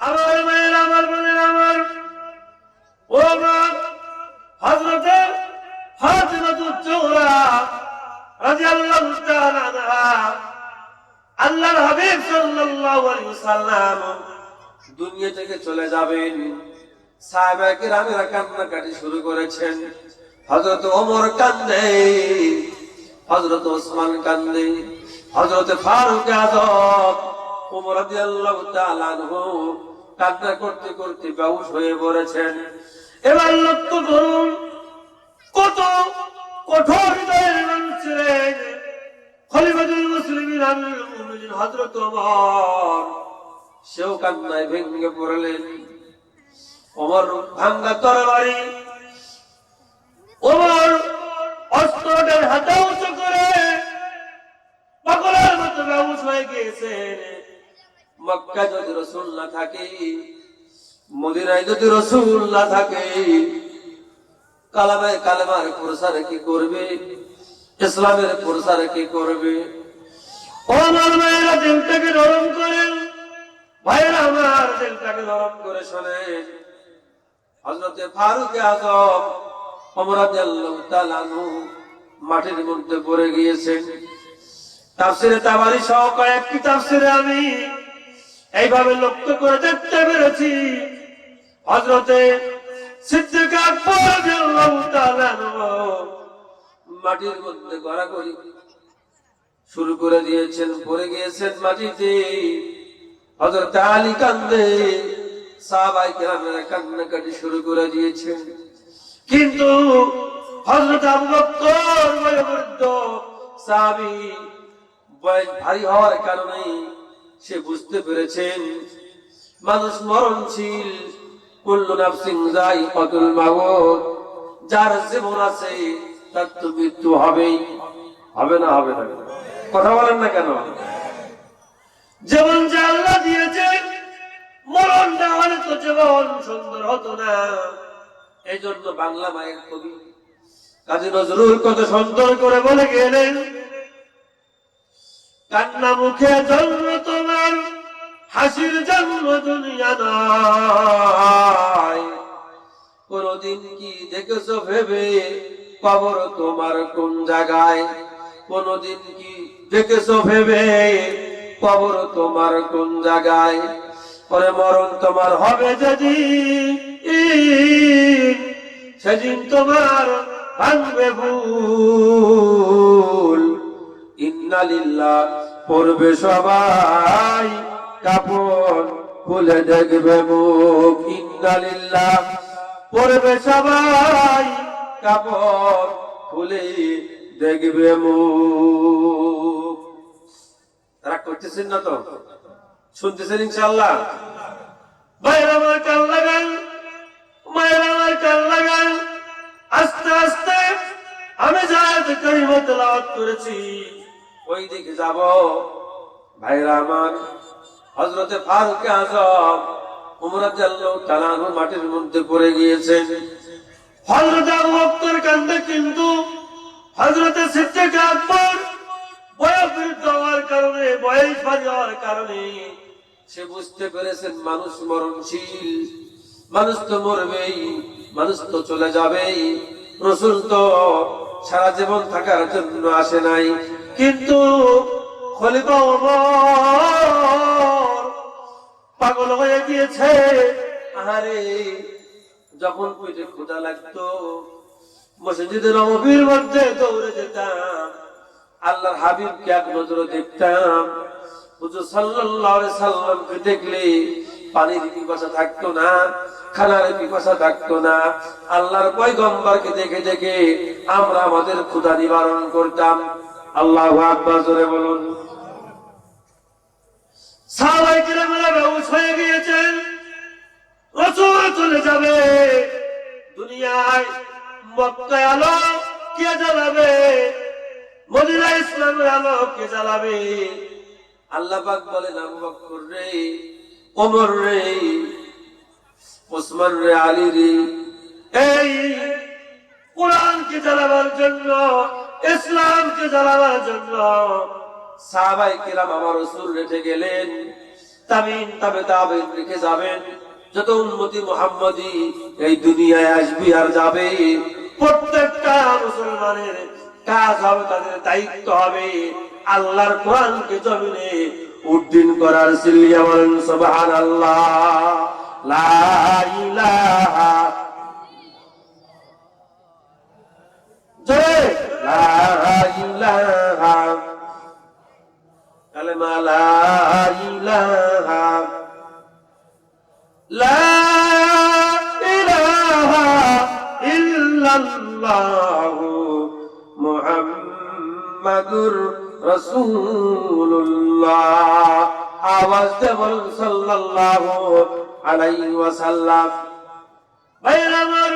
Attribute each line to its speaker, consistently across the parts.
Speaker 1: আমার মায়ের, আমার বোনের, আমার। ও মা হজরতে ফাতিমাতুজ জোহরা রাদিয়াল্লাহু তাআলা আল্লাহর হাবিব সাল্লাল্লাহু আলাইহি সাল্লাম দুনিয়া থেকে চলে যাবেন। সাহাবা কিরামেরা কান্নাকাটি শুরু করেছেন। হযরত ওমর কান্দে, হযরত ওসমান কান্দে, হযরত ফারুক আযম ওমর রাদিয়াল্লাহু তাআলা আনহু কান্না করতে করতে বেহুশ হয়ে পড়েছেন। এবার লক্ষ্য ধরুন কত কঠোর হৃদয়ের মানুষ সেও কান্নায় ভেঙে পড়লেন। ওমর ভাঙ্গা তরবারি ওমর অস্ত্রটার হাতে উঁচু করে পাগলের মতো বেহুশ হয়ে গিয়েছেন মক্কা যদি থাকে, মদিনায় যদি থাকে, কালামায় কালেমার প্রসার কি করবে? ইসলামের প্রসার কি করবে? মাটির মধ্যে পড়ে গিয়েছেন। তাফসিরে তাবারি সহ কয়েকটি তাফসিরে আমি এইভাবে লক্ষ্য করে দেখতে পেরেছি। হজরতে মাটির মধ্যে গড়াগড়ি শুরু করে দিয়েছেন, পড়ে গিয়েছেন মাটিতে। হজরত আলী কান্দে, সাহাবাই কেরামেরা কান্নাকাটি শুরু করে দিয়েছেন। কিন্তু হজরত বয়স ভারী হওয়ার কারণে সে বুঝতে পেরেছেন। মানুষ মরণশীল, কুল্লু নাফসিং যাই কতুল মাউত। যার জীবন আছে, তার তো মৃত্যু হবেই। হবে না হবে না। কথা বলেন না কেন? যেমন যে আল্লাহ দিয়েছেন, মরণ না হলে তো জীবন সুন্দর হতো না। এই জন্য বাংলা মায়ের কবি কাজী নজরুল কত সুন্দর করে বলে গেলেন কান্না মুখে জন্ম তোমার, হাসির জন্ম দুনিয়া নয়। কোনদিন কি দেখেছ ভেবে, কবর তোমার কোন জায়গায়? কোনদিন কি দেখেছ ভেবে, কবর তোমার কোন জায়গায়? পরে মরণ তোমার হবে যেদিন, সেদিন তোমার ভাঙবে ভুল। পড়বে সবাই কাপড় খুলে দেখবে মুখ। পড়বে সবাই কাপড় খুলে দেখবে মুখ। তারা করতেছেন না তো? শুনতেছেন ইনশাল্লাহ ভাইয়ের আমার কান লাগান, মায়ের আমার কান লাগান। আস্তে আস্তে আমি যা করিমা তেলাওয়াত করেছি। ওই দিকে যাব। ভাইরা আমার হজরতে ফারুক আজম মাটির মধ্যে পড়ে গিয়েছেন। হজরত কান্দে কিন্তু হজরতে হওয়ার কারণে হওয়ার কারণে সে বুঝতে মানুষ মানুষ তো মরবেই, মানুষ তো চলে যাবেই। রসুল তো সারা জীবন থাকার জন্য আসে নাই। কিন্তু খলিফা পাগল হয়ে গিয়েছে। আরে যখন পেটে ক্ষুধা লাগতো, মসজিদের নবীর মধ্যে দৌড়ে যেতাম, আল্লাহর হাবিবকে এক নজরে দেখতাম। হুজুর সাল্লাল্লাহু আলাইহি সাল্লামকে দেখলে পানির পিপাসা থাকতো না, খানার পিপাসা থাকতো না। আল্লাহর পয়গম্বরকে দেখে দেখে আমরা আমাদের ক্ষুধা নিবারণ করতাম। আল্লাহু আকবার জোরে বলুন। সাহাবায়ে কেরামেরা চলে যাবে। আলো কে জ্বালাবে? মদিনা ইসলামের আলো রে, ওমর রে, ওসমান রে, আলী রে, এই কোরআনকে জ্বালাবার জন্য ইসলামকে জ্বালাবার জন্য সাহাবাই কিরাম আমার রসুল রেখে গেলেন। তামিন তবে তাবে রেখে যাবেন। যত উন্মতি মোহাম্মদী এই দুনিয়ায় আসবি আর যাবে, প্রত্যেকটা মুসলমানের কাজ হবে, তাদের দায়িত্ব হবে। আল্লাহর কোরআনকে জমিনে উদ্দিন করার সিলিয়া সুবহান আল্লাহ জয় কালেমা লা ইলাহা লা ইলাহা ইল্লাল্লাহু মুহাম্মাদুর রাসূলুল্লাহ। আওয়াজ দে বলুন সাল্লাল্লাহু ওয়াসাল্লাম। হযরত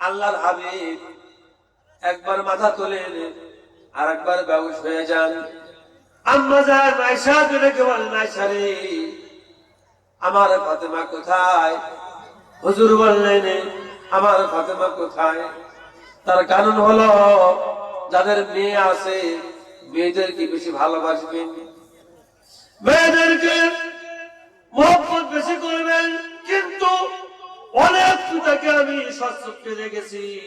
Speaker 1: আল্লাহর হাবিব একবার মাথা তোলেন আর একবার বেউস হয়ে যান। আমার ফাতেমা কোথায়? হুজুর বললেন, আমার ফাতেমা কোথায়? তার কারণ হলো, যাদের মেয়ে আছে, মেয়েদেরকে বেশি ভালোবাসবেন। মেয়েদেরকে মোহাম্মত বেশি করবেন, কিন্তু অনেক পিতাকে আমি সচক্ষে দেখেছি।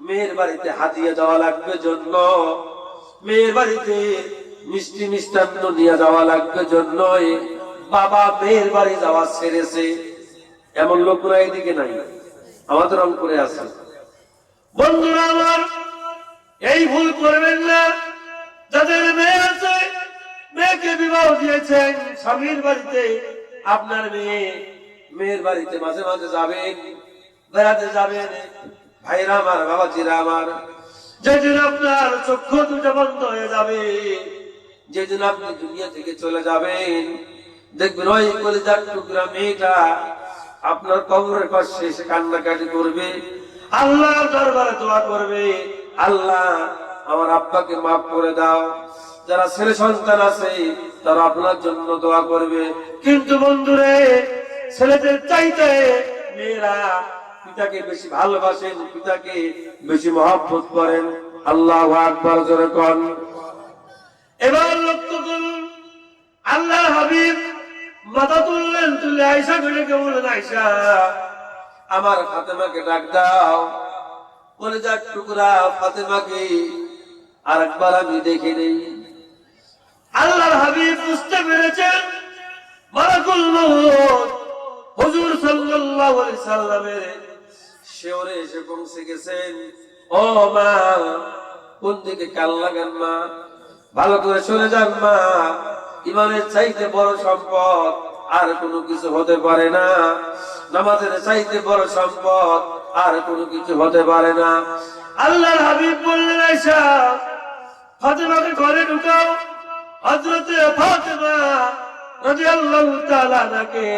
Speaker 1: মেয়ের বাড়িতে হাতিয়ে যাওয়া লাগবে জন্য। মেয়ের বাড়িতে মিষ্টি মিষ্টান্ন নিয়ে যাওয়া লাগবে জন্য। বাবা মেয়ের বাড়ি যাওয়া ছেড়েছে এমন লোকরা এদিকে নাই। আমাদের অঙ্কুরে আছে। বন্ধুরা আমার, এই ভুল করবেন না। যাদের মেয়ে আছে, মেয়েকে বিবাহ দিয়েছেন স্বামীর বাড়িতে আপনার মেয়ে। মেয়ের বাড়িতে মাঝে মাঝে যাবেন বেড়াতে যাবেন ভাইরা আমার, বাবাজিরা আমার, যেদিন আপনার চক্ষু দুটো বন্ধ হয়ে যাবে, যেদিন আপনি দুনিয়া থেকে চলে যাবেন, দেখবেন ওই কলিজার টুকরা মেয়েটা আপনার কবরের পাশে এসে কান্নাকাটি করবে। আল্লাহর দরবারে দোয়া করবে, আল্লাহ, আমার আব্বাকে মাফ করে দাও। যারা ছেলে সন্তান আছে, তারা আপনার জন্য দোয়া করবে। কিন্তু বন্ধুরে ছেলেদের চাইতে মেয়েরা পিতাকে বেশি ভালোবাসেন পিতাকে বেশি মহব্বত করেন। আল্লাহ আকবর জোরে কন। এবার লক্ষ্য করুন আল্লাহ হাবিব মাথা তুললেন তুলে আয়সা করে বললেন আয়সা আমার ফাতেমাকে ডাক দাও। বলে যাক টুকরা ফাতেমাকে আর একবার আমি দেখে নেই। আল্লাহ হাবিব বুঝতে পেরেছেন মারাকুল মউত হুজুর সাল্লাল্লাহু আলাইহি সাল্লামের শিওরে এসে পৌঁছে গেছেন। ও মা, কোন দিকে কাল লাগান মা? ভালো করে শুনে যান মা, ইমানের চাইতে বড় সম্পদ আর কোনো কিছু হতে পারে না। নামাজের চাইতে বড় সম্পদ আর কোনো কিছু হতে পারে না। আল্লাহর হাবিব বললেন আয়সা ফাতেমাকে ঘরে ঢুকাও। হযরতে ফাতেমা রাদিয়াল্লাহু তাআলা নাকে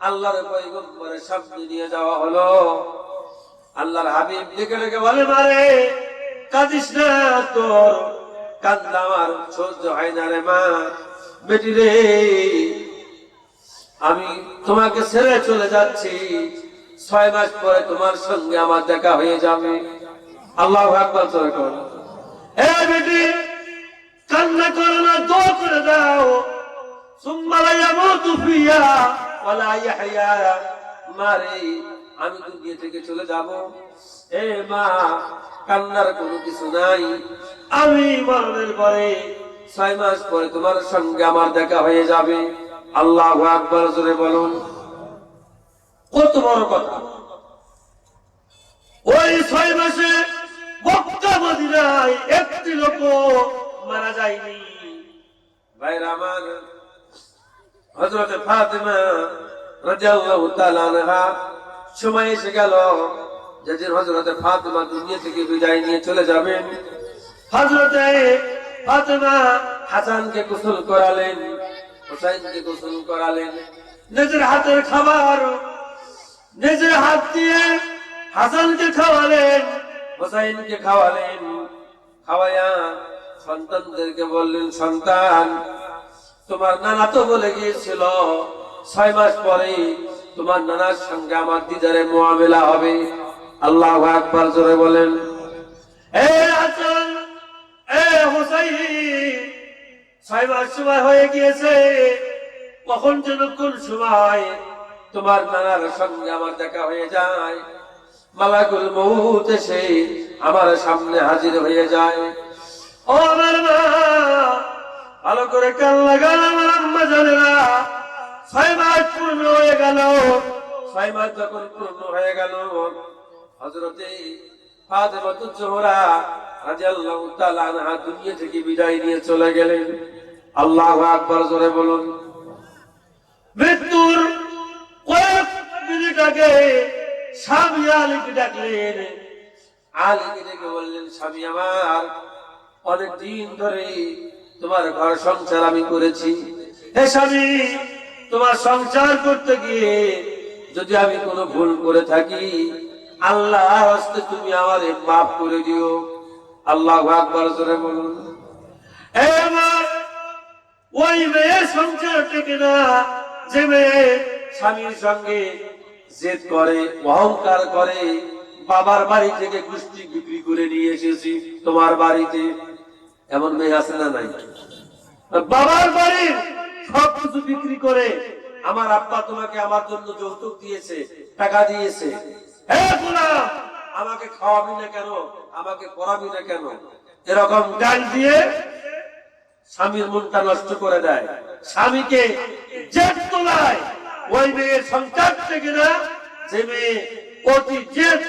Speaker 1: আল্লাহর পয়গম্বরের সামনে নিয়ে যাওয়া হলো। আল্লাহর হাবিব ডেকে ডেকে বলে, মারে, কাঁদিস না তোর। কান্দা আমার সহ্য হয় না রে মা। বেটি রে, আমি তোমাকে ছেড়ে চলে যাচ্ছি। ছয় মাস পরে তোমার সঙ্গে আমার দেখা হয়ে যাবে। আল্লাহ আকবার চলে কর এ বেটি, কান্না করো না, দোয়া করে দাও। সুম্মা লা ইয়ামুতু ফিহা। ওয়ালা ইয়াহইয়া মারে আমি থেকে চলে যাব। এ মা, কান্নার কোনো কিছু নাই। আমি মরণের পরে ছয় মাস পরে তোমার সঙ্গে আমার দেখা হয়ে যাবে। আল্লাহ আকবর জোরে বলুন। কত বড় কথা। ওই ছয় মাসে মক্কা, মদিনায় একটি লোক মারা যায়নি। ভাইরা আমার হযরত ফাতেমা রাদিয়াল্লাহু তাআলা আনহা সময় এসে গেল যেদিন হযরত ফাতেমা দুনিয়া থেকে বিদায় নিয়ে চলে যাবেন। হযরতে ফাতেমা হাসানকে গোসল করালেন, হোসাইনকে গোসল করালেন। নিজের হাতের খাবার, নিজের হাত দিয়ে হাসানকে খাওয়ালেন, হোসাইনকে খাওয়ালেন। খাওয়াইয়া সন্তানদেরকে বললেন, সন্তান তোমার নানা তো বলে গিয়েছিল, ছয় মাস পরে তোমার নানার সঙ্গে আমার দিদারে মোয়ামেলা হবে। আল্লাহ আকবার জোরে বলেন ছয় মাস সময় হয়ে গিয়েছে, কখন সময় তোমার সঙ্গে আমার দেখা হয়ে যায়। আমার সামনে হাজির হয়ে যায়। ও আমার মা ভালো করে কান লাগান আমার আম্মা জানে না ছয় মাস পূর্ণ হয়ে গেল। ছয় মাস যখন পূর্ণ হয়ে গেল হজরতে ফাতেমাতুজ জোহরা রাদিয়াল্লাহু তাআলা আনহা দুনিয়া থেকে বিদায় নিয়ে চলে গেলেন। আল্লাহু আকবার জোরে বলুন। মৃত্যুর কয়েক মিনিট আগে স্বামী আলীকে ডাকলেন। আলীকে ডেকে বললেন, স্বামী আমার, অনেক দিন ধরে তোমার ঘর সংসার আমি করেছি। হে স্বামী, তোমার সংসার করতে গিয়ে যদি আমি কোনো ভুল করে থাকি আল্লাহ হস্তে তুমি আমার মাফ করে দিও। আল্লাহ আকবার জোরে বলুন। ওই মেয়ের সংসার থেকে না যে মেয়ে স্বামীর সঙ্গে জেদ করে, অহংকার করে, বাবার বাড়ি থেকে গুষ্টি বিক্রি করে নিয়ে এসেছি তোমার বাড়িতে। এমন মেয়ে আছে না নাই? বাবার বাড়ির সব কিছু বিক্রি করে আমার আব্বা তোমাকে আমার জন্য যৌতুক দিয়েছে, টাকা দিয়েছে। আমাকে খাওয়াবি না কেন? আমাকে পড়াবি না কেন? এরকম গান দিয়ে স্বামীর মনটা নষ্ট করে দেয়। স্বামীকে জেদ তোলায়। ওই মেয়ের সংসার থেকে না, যে মেয়ে অতি জেদ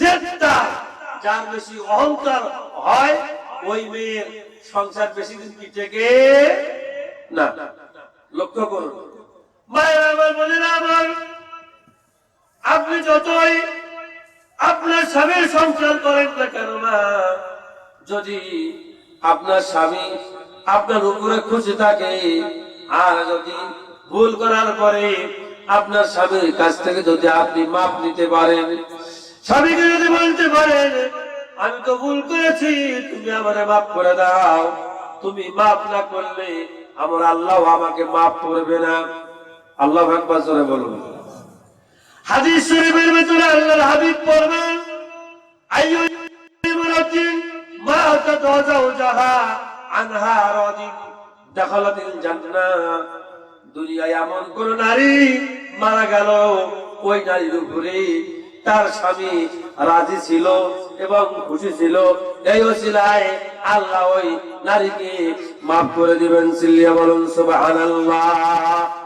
Speaker 1: জেদটা যার বেশি অহংকার হয় ওই মেয়ের সংসার বেশি দিন কি থেকে না। লক্ষ্য করুন। আপনি যতই আপনার স্বামীর সংসার করেন না কেন যদি আপনার স্বামী আপনার উপরে খুশি থাকে, আর যদি ভুল করার পরে আপনার স্বামীর কাছ থেকে যদি আপনি মাপ নিতে পারেন, স্বামীকে যদি বলতে পারেন আমি তো ভুল করেছি, তুমি আমারে মাফ করে দাও। তুমি মাফ না করলে আমার আল্লাহ আমাকে মাফ করবে না। আল্লাহ একবার জোরে বলুন। হাদিস শরীফের ভিতরে আল্লাহর হাবিব পড়বেন আইয়ু ইমরাতিন মাতাত যাওজাহা আনহা রাদিন দাখালাতিল জান্নাহ। দুনিয়ায় এমন কোন নারী মারা গেল, ওই নারীর উপরে তার স্বামী রাজি ছিল এবং খুশি ছিল। এই ওসিলায় আল্লাহ ওই নারীকে মাফ করে দিবেন, সিল্লিয়া বলুন, সুবহানাল্লাহ।